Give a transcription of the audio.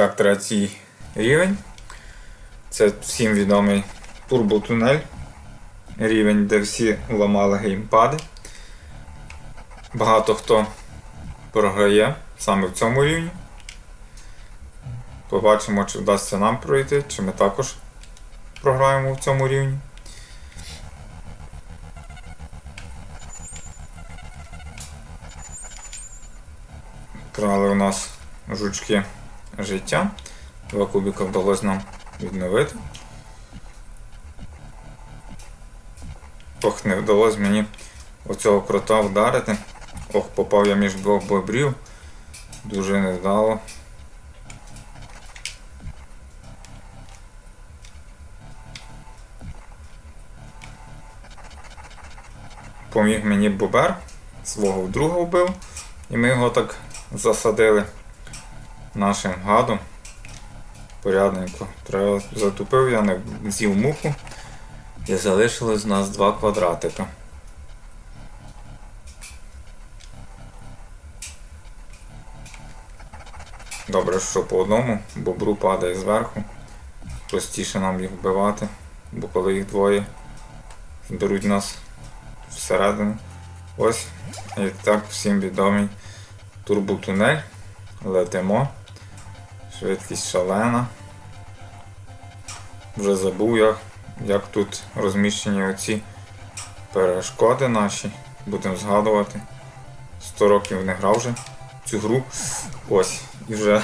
так, третій рівень. Це всім відомий турботунель. Рівень, де всі ламали геймпади. Багато хто програє саме в цьому рівні. Побачимо, чи вдасться нам пройти, чи ми також програємо в цьому рівні. Крали у нас жучки життя. Два кубіка вдалося нам відновити. Ох, не вдалося мені оцього крота вдарити. Ох, попав я між двох бобрів. Дуже невдало. Поміг мені бобер, свого друга вбив, і ми його так засадили нашим гадом. Порядненько. Треба затупив, я не з'їв муху. І залишилось у нас два квадратика. Добре, що по одному, бобру падає зверху. Простіше нам їх вбивати, бо коли їх двоє беруть нас всередину. Ось. І так всім відомий турботунель. Летимо. Швидкість шалена. Вже забув я, як тут розміщені оці перешкоди наші. Будемо згадувати. 100 років не грав вже цю гру. Ось. І вже